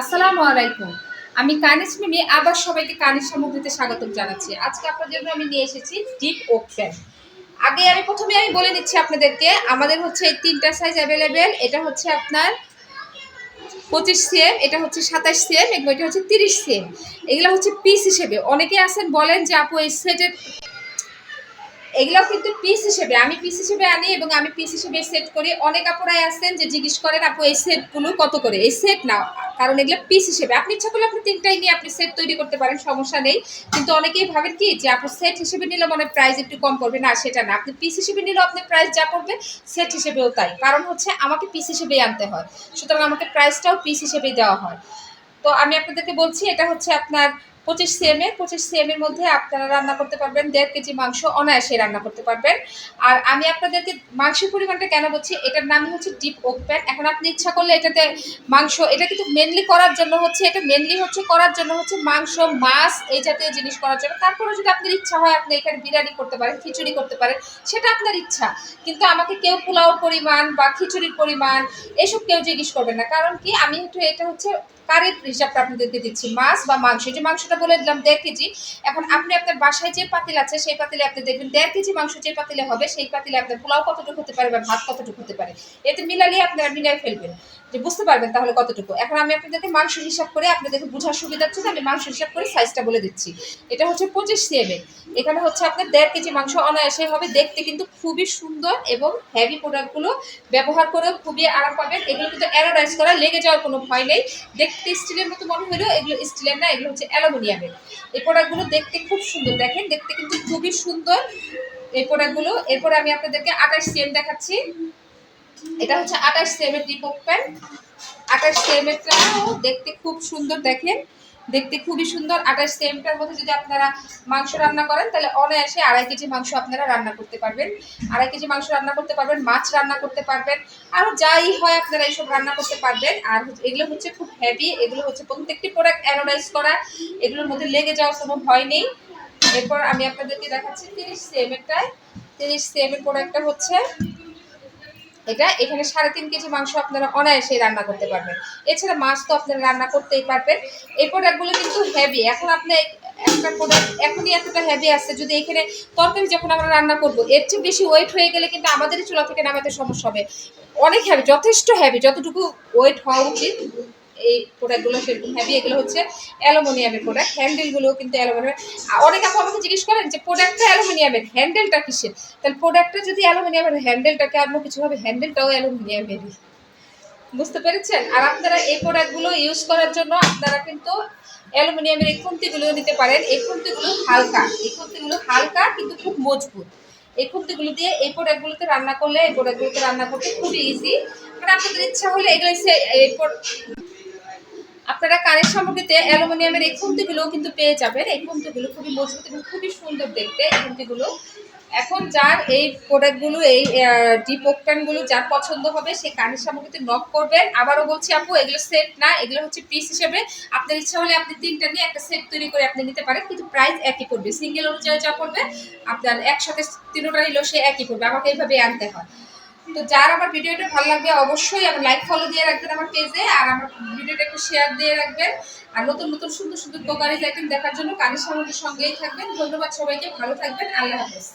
আসসালামু আলাইকুম। আমি কানিস মিমি, আবার সবাইকে কানিস সামগ্রীতে স্বাগত জানাচ্ছি। আজকে আপনাদের জন্য আমি নিয়ে এসেছি ডিপ ওক প্যান আগে আমি প্রথমে আমি বলে দিচ্ছি আপনাদেরকে, আমাদের হচ্ছে এই তিনটা সাইজ অ্যাভেলেবেল এটা হচ্ছে আপনার পঁচিশ সিএম এটা হচ্ছে সাতাশ সিএম এবং এটা হচ্ছে তিরিশ সিএম এগুলো হচ্ছে পিস হিসেবে। অনেকে আছেন বলেন যে, আপু, এই সেটের এগুলো কিন্তু পিস হিসেবে, আমি পিস হিসেবে আনি এবং আমি পিস হিসেবে সেট করি। অনেক আপুরাই আছেন যে জিজ্ঞেস করেন, আপু, এই সেটগুলো কত করে? এই সেট না, কারণ এগুলো পিস হিসেবে। আপনি ইচ্ছা করলে আপনি তিনটাই নিয়ে আপনি সেট তৈরি করতে পারেন, সমস্যা নেই। কিন্তু অনেকেই ভাবেন কি যে, আপু সেট হিসেবে নিলে মনে প্রাইস একটু কম পড়বে। না, সেটা না। আপনি পিস হিসেবে নিলেও আপনার প্রাইস যা পড়বে সেট হিসেবেও তাই। কারণ হচ্ছে আমাকে পিস হিসেবেই আনতে হয়। সুতরাং আমাকে প্রাইসটাও পিস হিসেবেই দেওয়া হয়। তো আমি আপনাদেরকে বলছি, এটা হচ্ছে আপনার পঁচিশ সিএম এর পঁচিশ সিএম এর মধ্যে আপনারা রান্না করতে পারবেন, দেড় কেজি মাংস অনায়াসে রান্না করতে পারবেন। আর আমি আপনাদেরকে মাংসের পরিমাণটা কেন বলছি, এটার নামই হচ্ছে ডিপ ওক প্যান এখন আপনি ইচ্ছা করলে এটাতে মাংস, এটা কিন্তু মেনলি করার জন্য হচ্ছে, এটা মেনলি হচ্ছে করার জন্য হচ্ছে মাংস, মাছ এই জাতীয় জিনিস করার জন্য। তারপরে যদি আপনার ইচ্ছা হয়, আপনি এখানে বিরিয়ানি করতে পারেন, খিচুড়ি করতে পারেন, সেটা আপনার ইচ্ছা। কিন্তু আমাকে কেউ পোলাওর পরিমাণ বা খিচুড়ির পরিমাণ এসব কেউ জিজ্ঞেস করবেন না। কারণ কি, আমি একটু এটা হচ্ছে কারের হিসাবটা আপনাদেরকে দিচ্ছি, মাছ বা মাংস। যে মাংসটা বলে দিলাম, দেড় কেজি। এখন আপনি আপনার বাসায় যে পাতিল আছে, সেই পাতিলে আপনি দেখবেন দেড় কেজি মাংস যে পাতিলে হবে, সেই পাতিলে আপনার পোলাও কতটুকু হতে পারে বা ভাত কতটুকু হতে পারে। এতে মিলালিয়ে আপনারা মিলাই ফেলবেন। যে বুঝতে পারবেন তাহলে কতটুকু। এখন আমি আপনাদেরকে মাংস হিসাব করে আপনাদেরকে বোঝার সুবিধার জন্য আমি মাংস হিসাব করে সাইজটা বলে দিচ্ছি। এটা হচ্ছে পঁচিশ সিএমএ এখানে হচ্ছে আপনার দেড় কেজি মাংস অনায়াসে হবে। দেখতে কিন্তু খুবই সুন্দর এবং হেভি প্রোডাক্টগুলো ব্যবহার করেও খুবই আরাম পাবেন। এগুলো কিন্তু অ্যারোডাইজ করা, লেগে যাওয়ার কোনো ভয় নেই। দেখতে স্টিলের মতো মনে হলেও এগুলো স্টিলের না, এগুলো হচ্ছে অ্যালুমিনিয়ামের এই প্রোডাক্টগুলো দেখতে খুব সুন্দর। দেখেন, দেখতে কিন্তু খুবই সুন্দর এই প্রোডাক্টগুলো এরপরে আমি আপনাদেরকে আঠাশ সিএম দেখাচ্ছি। এটা হচ্ছে আঠাশ সিএমের ডিপক প্যান আঠাশ সিএমেরটাও দেখতে খুব সুন্দর দেখেন। দেখতে খুবই সুন্দর। আঠাশ সেমটার মধ্যে যদি আপনারা মাংস রান্না করেন, তাহলে অনায়াসে আড়াই কেজি মাংস আপনারা রান্না করতে পারবেন। আড়াই কেজি মাংস রান্না করতে পারবেন, মাছ রান্না করতে পারবেন আরও যাই হয় আপনারা এইসব রান্না করতে পারবেন। আর এগুলো হচ্ছে খুব হেভি এগুলো হচ্ছে প্রত্যেকটি প্রোডাক্ট অ্যানোডাইজ করা, এগুলোর মধ্যে লেগে যাওয়ার কোনো ভয় নেই। এরপর আমি আপনাদেরকে দেখাচ্ছি তিরিশ সেমেরটায়। তিরিশ সেমের প্রোডাক্টটা হচ্ছে এটা, এখানে সাড়ে তিন কেজি মাংস আপনারা অনায়াসেই রান্না করতে পারবেন। এছাড়া মাছ তো আপনারা রান্না করতেই পারবেন। এই প্রোডাক্টগুলো কিন্তু হেভি এখন আপনি একটা প্রোডাক্ট এখনই এতটা হেভি আসছে যদি এখানে তরকারি যখন আমরা রান্না করব, এর চেয়ে বেশি ওয়েট হয়ে গেলে কিন্তু আমাদেরই চুলা থেকে নামাতে সমস্যা হবে। অনেক হেভি যথেষ্ট হেভি যতটুকু ওয়েট হওয়া উচিত এই প্রোডাক্টগুলো সেরকম হ্যাভি এগুলো হচ্ছে অ্যালুমিনিয়ামের প্রোডাক্ট হ্যান্ডেলগুলোও কিন্তু অ্যালুমিনিয়ামের অনেক আপু আমাকে জিজ্ঞেস করেন যে প্রোডাক্টটা অ্যালুমিনিয়ামের হ্যান্ডেলটা কিসের? তাহলে প্রোডাক্টটা যদি অ্যালুমিনিয়ামের হ্যান্ডেলটাকে অন্য কিছু হবে হ্যান্ডেলটাও অ্যালুমিনিয়ামেরই। বুঝতে পেরেছেন? আর আপনারা এই প্রোডাক্টগুলো ইউজ করার জন্য আপনারা কিন্তু অ্যালুমিনিয়ামের এই খুন্তিগুলো নিতে পারেন। এই খুন্তিগুলো হালকা। এই খুন্তিগুলো হালকা, কিন্তু খুব মজবুত। এই খুন্তিগুলো দিয়ে এই প্রোডাক্টগুলোতে রান্না করলে, এই প্রোডাক্টগুলোতে রান্না করতে খুবই ইজি মানে আপনাদের ইচ্ছা হলে এগুলো আপনারা কারের সামগ্রীতে অ্যালুমিনিয়ামের এই খুন্তিগুলোও কিন্তু পেয়ে যাবেন। এই খুন্তিগুলো খুবই মজবুত এবং খুবই সুন্দর দেখতে, এই খুন্তিগুলো। এখন যার এই প্রোডাক্টগুলো এই ডিপ ওকটানগুলো যার পছন্দ হবে, সে কানের সামগ্রীতে নক করবেন। আবারও বলছি আপু, এগুলো সেট না, এগুলো হচ্ছে পিস হিসেবে আপনার ইচ্ছা হলে আপনি তিনটা নিয়ে একটা সেট তৈরি করে আপনি নিতে পারেন, কিন্তু প্রাইস একই পড়বে। সিঙ্গেল অনুযায়ী যা পড়বে, আপনার একসাথে তিনোটা নিলেও সে একই পড়বে। আমাকে এইভাবে আনতে হয়। তো যার আমার ভিডিওটা ভালো লাগবে অবশ্যই আমার লাইক ফলো দিয়ে রাখবেন আমার পেজে আর আমার ভিডিওটা একটু শেয়ার দিয়ে রাখবেন। আর নতুন নতুন, সুন্দর সুন্দর কোকারিজ আইটেম দেখার জন্য সামগ্রীর সঙ্গেই থাকবেন। ধন্যবাদ সবাইকে, ভালো থাকবেন, আল্লাহ হাফেজ।